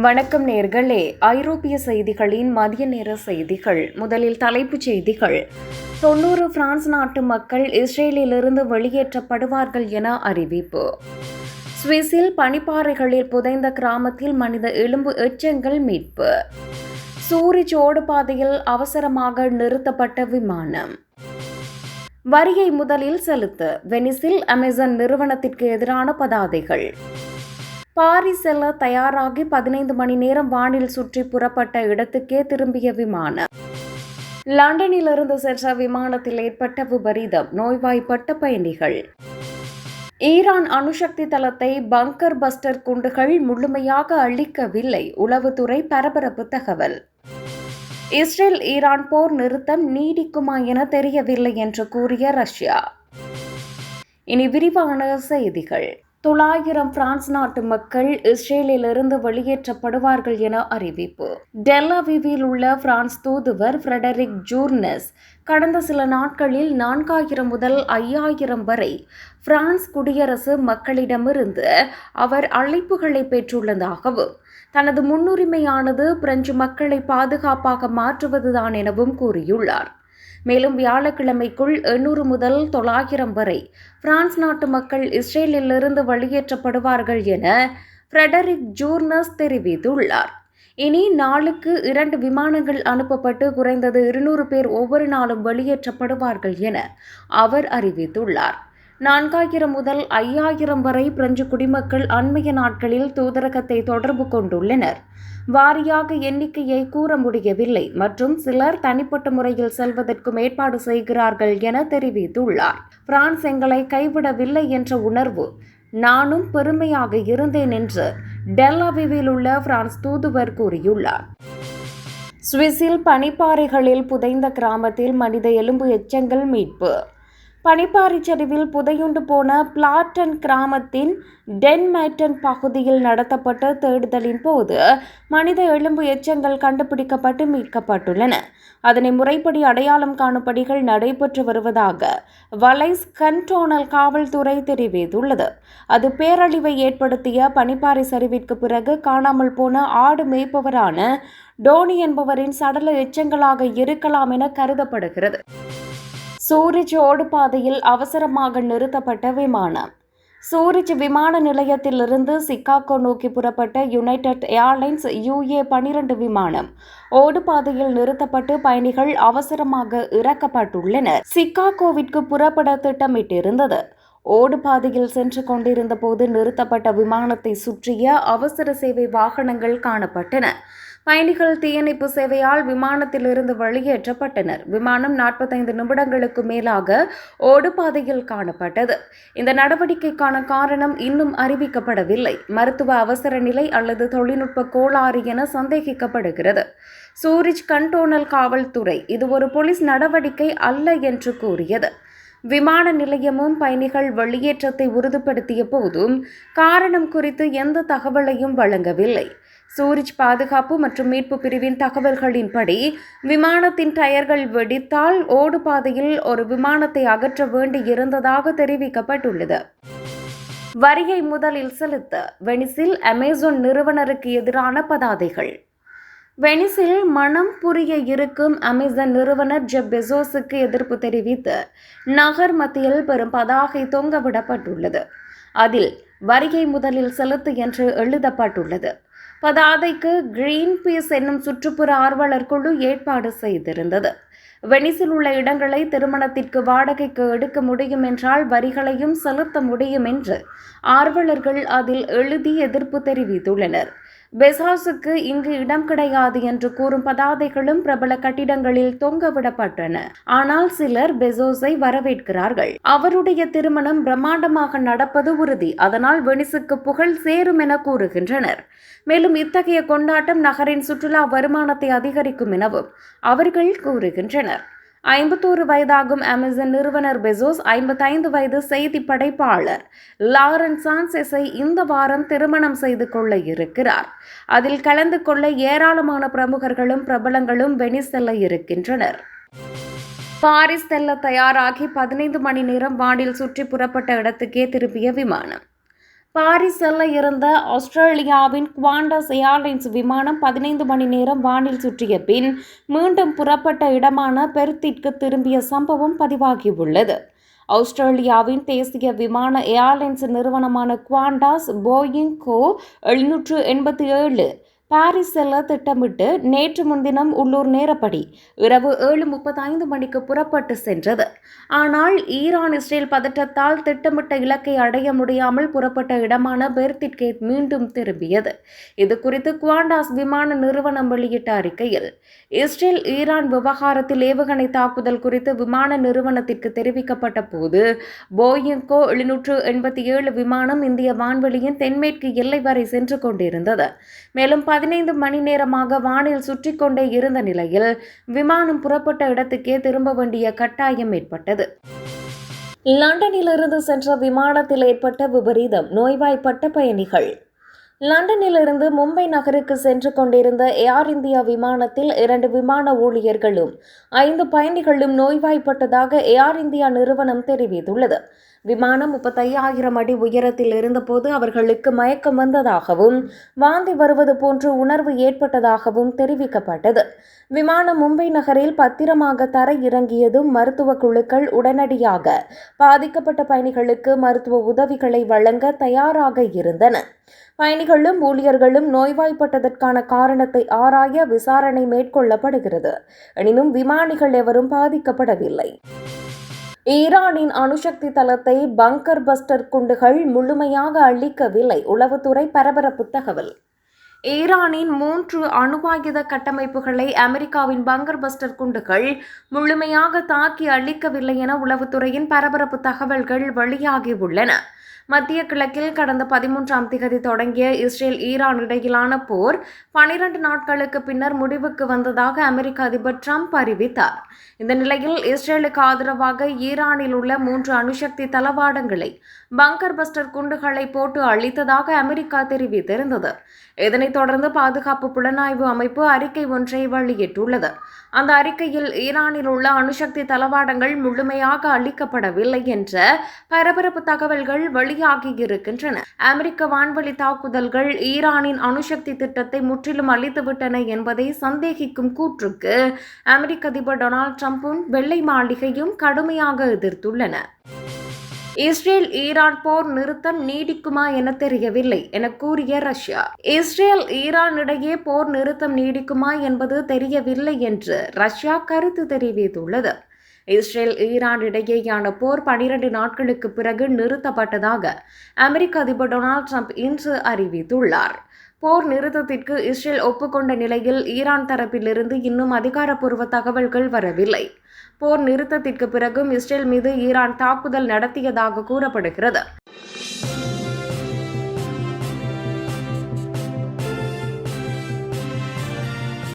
வணக்கம் நேர்களே. ஐரோப்பிய செய்திகளின் மதிய நேர செய்திகள். முதலில் தலைப்புச் செய்திகள். தொன்னூறு பிரான்ஸ் நாட்டு மக்கள் இஸ்ரேலிலிருந்து வெளியேற்றப்படுவார்கள் என அறிவிப்பு. சுவிஸில் பனிப்பாறைகளில் புதைந்த கிராமத்தில் மனித எலும்பு எச்சங்கள் மீட்பு. சூரிச் ஓடுபாதையில் அவசரமாக நிறுத்தப்பட்ட விமானம். வரியை முதலில் செலுத்த. வெனிஸில் அமேசான் நிறுவனத்திற்கு எதிரான பதாதைகள். பாரிஸ் செல்ல தயாராகி பதினைந்து மணி நேரம் வானில் சுற்றி புறப்பட்ட இடத்துக்கே திரும்பிய விமானம். லண்டனிலிருந்து சென்ற விமானத்தில் ஏற்பட்ட விபரீதம் நோய்வாய்ப்பட்ட பயணிகள். ஈரான் அணுசக்தி தளத்தை பங்கர் பஸ்டர் குண்டுகள் முழுமையாக அழிக்கவில்லை உளவுத்துறை பரபரப்பு தகவல். இஸ்ரேல் ஈரான் போர் நிறுத்தம் நீடிக்குமா என தெரியவில்லை என்று கூறிய ரஷ்யா. இனி விரிவான செய்திகள். தொள்ளாயிரம் பிரான்ஸ் நாட்டு மக்கள் இஸ்ரேலிலிருந்து வெளியேற்றப்படுவார்கள் என அறிவிப்பு. டெல்லாவிவில் உள்ள பிரான்ஸ் தூதுவர் ஃப்ரெடரிக் ஜூர்னஸ் கடந்த சில நாட்களில் நான்காயிரம் முதல் ஐயாயிரம் வரை பிரான்ஸ் குடியரசு மக்களிடமிருந்து அவர் அழைப்புகளை பெற்றுள்ளதாகவும் தனது முன்னுரிமையானது பிரெஞ்சு மக்களை பாதுகாப்பாக மாற்றுவதுதான் எனவும் கூறியுள்ளார். மேலும் வியாழக்கிழமைக்குள் எண்ணூறு முதல் தொள்ளாயிரம் வரை பிரான்ஸ் நாட்டு மக்கள் இஸ்ரேலிலிருந்து வெளியேற்றப்படுவார்கள் என ஃப்ரெடரிக் ஜூர்னஸ் தெரிவித்துள்ளார். இனி நாளுக்கு இரண்டு விமானங்கள் அனுப்பப்பட்டு குறைந்தது இருநூறு பேர் ஒவ்வொரு நாளும் வெளியேற்றப்படுவார்கள் என அவர் அறிவித்துள்ளார். நான்காயிரம் முதல் ஐயாயிரம் வரை பிரெஞ்சு குடிமக்கள் அண்மைய நாட்களில் தூதரகத்தை தொடர்பு கொண்டுள்ளனர். வாரியாக எண்ணிக்கையை கூற முடியவில்லை மற்றும் சிலர் தனிப்பட்ட முறையில் செல்வதற்கும் ஏற்பாடு செய்கிறார்கள் என தெரிவித்துள்ளார். பிரான்ஸ் எங்களை கைவிடவில்லை என்ற உணர்வு. நானும் பெருமையாக இருந்தேன் என்று டெல்லாவிவில் உள்ள பிரான்ஸ் தூதுவர் கூறியுள்ளார். சுவிஸில் பனிப்பாறைகளில் புதைந்த கிராமத்தில் மனித எலும்பு எச்சங்கள் மீட்பு. பனிப்பாறைச்சரிவில் புதையுண்டு போன பிளாட்டன் கிராமத்தின் டென்மேட்டன் பகுதியில் நடத்தப்பட்ட தேடுதலின் போது மனித எலும்பு எச்சங்கள் கண்டுபிடிக்கப்பட்டு மீட்கப்பட்டுள்ளன. அதனை முறைப்படி அடையாளம் காணும் பணிகள் நடைபெற்று வருவதாக வலைஸ் கன்டோனல் காவல்துறை தெரிவித்துள்ளது. அது பேரழிவை ஏற்படுத்திய பனிப்பாறை சரிவிற்கு பிறகு காணாமல் போன ஆடு மேய்ப்பவரான டோனி என்பவரின் சடல எச்சங்களாக இருக்கலாம் என கருதப்படுகிறது. சூரிச் ஓடுபாதையில் அவசரமாக நிறுத்தப்பட்ட விமானம். சூரிச் விமான நிலையத்திலிருந்து சிக்காகோ நோக்கி புறப்பட்ட யுனைடெட் ஏர்லைன்ஸ் யுஏ பனிரெண்டு விமானம். ஓடுபாதையில் நிறுத்தப்பட்டு பயணிகள் அவசரமாக இறக்கப்பட்டுள்ளனர். சிக்காகோவிற்கு புறப்பட திட்டமிட்டிருந்தது. ஓடுபாதையில் சென்று கொண்டிருந்த போது நிறுத்தப்பட்ட விமானத்தை சுற்றிய அவசர சேவை வாகனங்கள் காணப்பட்டன. பயணிகள் தீயணைப்பு சேவையால் விமானத்திலிருந்து வெளியேற்றப்பட்டனர். விமானம் நாற்பத்தைந்து நிமிடங்களுக்கு மேலாக ஓடுபாதையில் காணப்பட்டது. இந்த நடவடிக்கைக்கான காரணம் இன்னும் அறிவிக்கப்படவில்லை. மருத்துவ அவசர நிலை அல்லது தொழில்நுட்ப கோளாறு என சந்தேகிக்கப்படுகிறது. சூரிஜ் கண்டோனல் காவல்துறை இது ஒரு போலீஸ் நடவடிக்கை அல்ல என்று கூறியது. விமான நிலையமும் பயணிகள் வெளியேற்றத்தை உறுதிப்படுத்திய போதும் காரணம் குறித்து எந்த தகவலையும் வழங்கவில்லை. சூரிஜ் பாதுகாப்பு மற்றும் மீட்பு பிரிவின் தகவல்களின்படி விமானத்தின் டயர்கள் வெடித்தால் ஓடுபாதையில் ஒரு விமானத்தை அகற்ற வேண்டி இருந்ததாக தெரிவிக்கப்பட்டுள்ளது. வரியை முதலில் செலுத்த வெனிசில் அமேசான் நிறுவனருக்கு எதிரான பதாதைகள். வெனிசில் மனம் புரிய இருக்கும் அமேசான் நிறுவனர் ஜெப் பெசோஸுக்கு எதிர்ப்பு தெரிவித்து நகர் மத்தியில் பெரும் பதாகை தொங்கவிடப்பட்டுள்ளது. அதில் வரியை முதலில் செலுத்து என்று எழுதப்பட்டுள்ளது. பதாதைக்கு கிரீன் பீஸ் என்னும் சுற்றுப்புற ஆர்வலர் குழு ஏற்பாடு செய்திருந்தது. வெனிசில் உள்ள இடங்களை திருமணத்திற்கு வாடகைக்கு எடுக்க முடியும் என்றால் வரிகளையும் செலுத்த முடியும் என்று ஆர்வலர்கள் அதில் எழுதி எதிர்ப்பு தெரிவித்துள்ளனர். பெசாஸுக்கு இங்கு இடம் கிடையாது என்று கூறும் பதாதைகளும் பிரபல கட்டிடங்களில் தொங்கவிடப்பட்டன ஆனால் சிலர் பெசோஸை வரவேற்கிறார்கள். அவருடைய திருமணம் பிரம்மாண்டமாக நடப்பது உறுதி. அதனால் வெனிசுக்கு புகழ் சேரும் என கூறுகின்றனர். மேலும் இத்தகைய கொண்டாட்டம் நகரின் சுற்றுலா வருமானத்தை அதிகரிக்கும் எனவும் அவர்கள் கூறுகின்றனர். ஐம்பத்தோரு வயதாகும் அமேசான் நிறுவனர் பெசோஸ் ஐம்பத்தைந்து வயது செய்தி படைப்பாளர் லாரன் சான்செஸை இந்த வாரம் திருமணம் செய்து கொள்ள இருக்கிறார். அதில் கலந்து கொள்ள ஏராளமான பிரமுகர்களும் பிரபலங்களும் வெனிஸ் செல்ல இருக்கின்றனர். பாரிஸ் செல்ல தயாராகி பதினைந்து மணி நேரம் வானில் சுற்றி புறப்பட்ட இடத்துக்கே திரும்பிய விமானம். பாரிஸ் இருந்த ஆஸ்திரேலியாவின் குவாண்டஸ் ஏர்லைன்ஸ் விமானம் பதினைந்து மணி நேரம் வானில் சுற்றிய பின் மீண்டும் புறப்பட்ட இடமான பெருத்திற்கு திரும்பிய சம்பவம் பதிவாகியுள்ளது. ஆஸ்திரேலியாவின் தேசிய விமான ஏர்லைன்ஸ் நிறுவனமான குவாண்டாஸ் போயிங் கோ எழுநூற்று எண்பத்தி ஏழு. பாரிஸ் செல்ல திட்டமிட்டு நேற்று முன்தினம் உள்ளூர் நேரப்படி இரவு ஏழு முப்பத்தைந்து மணிக்கு புறப்பட்டு சென்றது. ஆனால் ஈரான் இஸ்ரேல் பதற்றத்தால் திட்டமிட்ட இலக்கை அடைய முடியாமல் புறப்பட்ட இடமான பெர்திட்கேட் மீண்டும் திரும்பியது. இது குறித்து குவாண்டாஸ் விமான நிறுவனம் வெளியிட்ட அறிக்கையில் இஸ்ரேல் ஈரான் விவகாரத்தில் ஏவுகணை தாக்குதல் குறித்து விமான நிறுவனத்திற்கு தெரிவிக்கப்பட்ட போது போயிங்கோ எழுநூற்று எண்பத்தி ஏழு விமானம் இந்திய வான்வெளியின் தென்மேற்கு எல்லை வரை சென்று கொண்டிருந்தது. மேலும் பதினைந்து மணி நேரமாக வானில் சுற்றி கொண்டே இருந்த நிலையில் விமானம் புறப்பட்ட இடத்துக்கே திரும்ப வேண்டிய கட்டாயம் ஏற்பட்டது. லண்டனிலிருந்து சென்ற விமானத்தில் ஏற்பட்ட விபரீதம் நோய்வாய்ப்பட்ட பயணிகள். லண்டனிலிருந்து மும்பை நகருக்கு சென்று கொண்டிருந்த ஏர் இந்தியா விமானத்தில் இரண்டு விமான ஊழியர்களும் ஐந்து பயணிகளும் நோய்வாய்ப்பட்டதாக ஏர் இந்தியா நிறுவனம் தெரிவித்துள்ளது. விமானம் முப்பத்தையாயிரம் அடி உயரத்தில் இருந்தபோது அவர்களுக்கு மயக்கம் வந்ததாகவும் வாந்தி வருவது போன்று உணர்வு ஏற்பட்டதாகவும் தெரிவிக்கப்பட்டது. விமானம் மும்பை நகரில் பத்திரமாக தர இறங்கியதும் மருத்துவ குழுக்கள் உடனடியாக பாதிக்கப்பட்ட பயணிகளுக்கு மருத்துவ உதவிகளை வழங்க தயாராக இருந்தன. பயணிகளும் ஊழியர்களும் நோய்வாய்ப்பட்டதற்கான காரணத்தை ஆராய விசாரணை மேற்கொள்ளப்படுகிறது. எனினும் விமானிகள் எவரும் பாதிக்கப்படவில்லை. ஈரானின் அணுசக்தி தளத்தை பங்கர் பஸ்டர் குண்டுகள் முழுமையாக அழிக்கவில்லை. உளவுத்துறை பரபரப்பு தகவல். ஈரானின் மூன்று அணுவாயுத கட்டமைப்புகளை அமெரிக்காவின் பங்கர் பஸ்டர் குண்டுகள் முழுமையாக தாக்கி அழிக்கவில்லை என உளவுத்துறையின் பரபரப்பு தகவல்கள் வெளியாகியுள்ளன. மத்திய கிழக்கில் கடந்த பதிமூன்றாம் திகதி தொடங்கிய இஸ்ரேல் ஈரான் இடையிலான போர் பனிரண்டு நாட்களுக்கு பின்னர் முடிவுக்கு வந்ததாக அமெரிக்க அதிபர் ட்ரம்ப் அறிவித்தார். இந்த நிலையில் இஸ்ரேலுக்கு ஆதரவாக ஈரானில் உள்ள மூன்று அணுசக்தி தளவாடங்களை பங்கர் பஸ்டர் குண்டுகளை போட்டு அழித்ததாக அமெரிக்கா தெரிவித்திருந்தது. இதனைத் தொடர்ந்து பாதுகாப்பு புலனாய்வு அமைப்பு அறிக்கை ஒன்றை வெளியிட்டுள்ளது. அந்த அறிக்கையில் ஈரானில் உள்ள அணுசக்தி தளவாடங்கள் முழுமையாக அளிக்கப்படவில்லை என்ற பரபரப்பு தகவல்கள் வெளியாகியிருக்கின்றன அமெரிக்க வான்வழி தாக்குதல்கள் ஈரானின் அணுசக்தி திட்டத்தை முற்றிலும் அழித்துவிட்டன என்பதை சந்தேகிக்கும் கூற்றுக்கு அமெரிக்க அதிபர் டொனால்டு டிரம்பும் வெள்ளை மாளிகையும் கடுமையாக எதிர்த்துள்ளன. இஸ்ரேல் ஈரான் போர் நிறுத்தம் நீடிக்குமா என தெரியவில்லை என கூறிய ரஷ்யா. இஸ்ரேல் ஈரான் இடையே போர் நிறுத்தம் நீடிக்குமா என்பது தெரியவில்லை என்று ரஷ்யா கருத்து தெரிவித்துள்ளது. இஸ்ரேல் ஈரான் இடையேயான போர் பனிரெண்டு நாட்களுக்கு பிறகு நிறுத்தப்பட்டதாக அமெரிக்க அதிபர் டொனால்ட் ட்ரம்ப் இன்று அறிவித்துள்ளார். போர் நிறுத்தத்திற்கு இஸ்ரேல் ஒப்புக்கொண்ட நிலையில் ஈரான் தரப்பிலிருந்து இன்னும் அதிகாரப்பூர்வ தகவல்கள் வரவில்லை. போர் நிறுத்தத்திற்கு பிறகும் இஸ்ரேல் மீது ஈரான் தாக்குதல் நடத்தியதாக கூறப்படுகிறது.